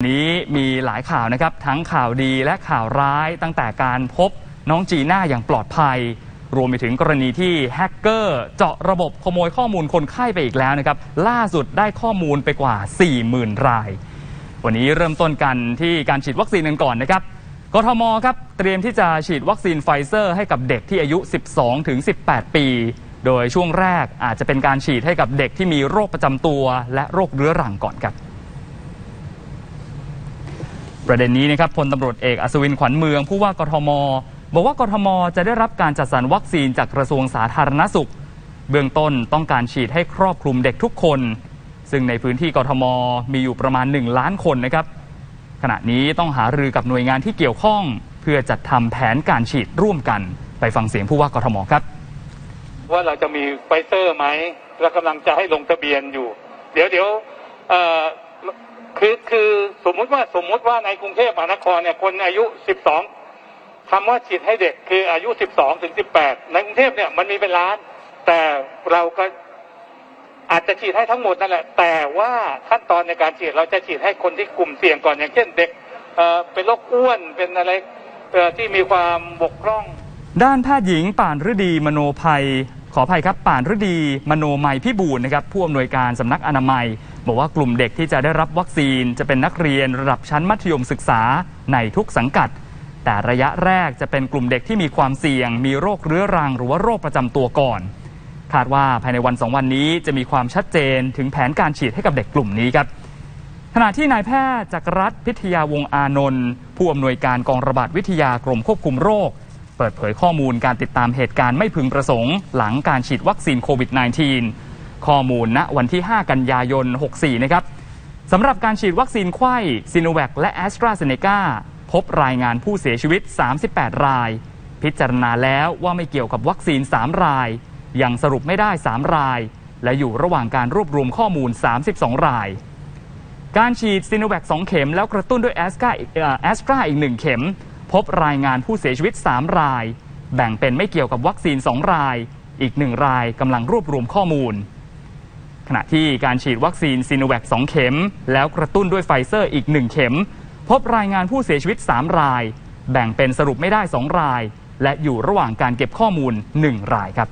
นี้มีหลายข่าวนะครับ ทั้งข่าวดีและข่าวร้ายตั้งแต่การพบน้องจีน่าอย่างปลอดภัย รวมไปถึงกรณีที่แฮกเกอร์เจาะระบบขโมยข้อมูลคนไข้ไปอีกแล้วนะครับ ล่าสุดได้ข้อมูลไปกว่า 40,000 ราย วันนี้เริ่มต้นกันที่การฉีดวัคซีนกันก่อนนะครับกทมครับเตรียมที่จะฉีดวัคซีนไฟเซอร์ให้กับเด็กที่อายุ 12 ถึง 18 ปี โดยช่วงแรกอาจจะเป็นการฉีดให้กับเด็กที่มีโรคประจำตัว และโรคเรื้อรังก่อนครับ ประเด็นนี้นะครับพลตำรวจเอกอัศวินขวัญเมืองผู้ว่ากทม บอกว่ากทม จะได้รับการจัดสรรวัคซีนจากกระทรวงสาธารณสุข เบื้องต้นต้องการฉีดให้ครอบคลุมเด็กทุกคน ซึ่งในพื้นที่กทม มีอยู่ประมาณ 1 ล้านคนนะครับ ขณะนี้ต้องหารือกับหน่วยงานที่เกี่ยวข้อง เพื่อจัดทำแผนการฉีดร่วมกัน ไปฟังเสียงผู้ว่ากทมครับ ว่าเราจะมีไฟเซอร์ไหมเรากำลังจะให้ลงทะเบียนอยู่ เดี๋ยวเดี๋ยวคือคือ มมุติว่าสมมุติว่าในกรุงเทพมหานครเนี่ยคนอายุ 12คำว่าฉีดให้เด็กคืออายุ 12 ถึง 18 ในกรุงเทพเนี่ยมันมีเป็นล้าน แต่เราก็อาจจะฉีดให้ทั้งหมดนั่นแหละ แต่ว่าขั้นตอนในการฉีดเราจะฉีดให้คนที่กลุ่มเสี่ยงก่อนอย่างเช่นเด็กเอ่อเป็นโรคอ้วนเป็นอะไรที่มีความบกพร่อง ด้านแพทย์หญิงป่านฤดีมโนภัย ขออภัยครับป่านฤดีมโนมัยพิบูลนะครับผู้อำนวยการสำนักอนามัย บอกว่ากลุ่มเด็กที่จะได้รับวัคซีนจะเป็นนักเรียนระดับชั้นมัธยมศึกษาในทุกสังกัด แต่ระยะแรกจะเป็นกลุ่มเด็กที่มีความเสี่ยง มีโรคเรื้อรัง หรือว่าโรคประจำตัวก่อน คาดว่าภายในวันสองวันนี้จะมีความชัดเจนถึงแผนการฉีดให้กับเด็กกลุ่มนี้ครับขณะที่นายแพทย์จักรรัฐพิทยาวงอานนท์ผู้อำนวยการกองระบาดวิทยากรมควบคุมโรค เปิดเผยข้อมูลการติดตามเหตุการณ์ไม่พึงประสงค์ หลังการฉีดวัคซีนโควิด -19 ข้อมูลณวันที่ 5 กันยายน 64 นะครับสำหรับการฉีดวัคซีนไข้ซิโนแวคและแอสตราเซเนกาพบรายงานผู้เสียชีวิต 38 ราย พิจารณาแล้วว่าไม่เกี่ยวกับวัคซีน 3 ราย ยังสรุปไม่ได้ 3 ราย และอยู่ระหว่างการรวบรวมข้อมูล 32 ราย การฉีดซีโนแวค2 เข็มแล้วกระตุ้นด้วยแอสตราแอสตราอีก1เข็ม พบรายงานผู้เสียชีวิต 3 ราย แบ่งเป็นไม่เกี่ยวกับวัคซีน 2 ราย อีก 1 รายกำลังรวบรวมข้อมูล ขณะที่การฉีดวัคซีนซีโนแวค2เข็ม แล้วกระตุ้นด้วยไฟเซอร์อีก 1 เข็ม พบรายงานผู้เสียชีวิต 3 ราย แบ่งเป็นสรุปไม่ได้ 2 ราย และอยู่ระหว่างการเก็บข้อมูล 1 รายครับ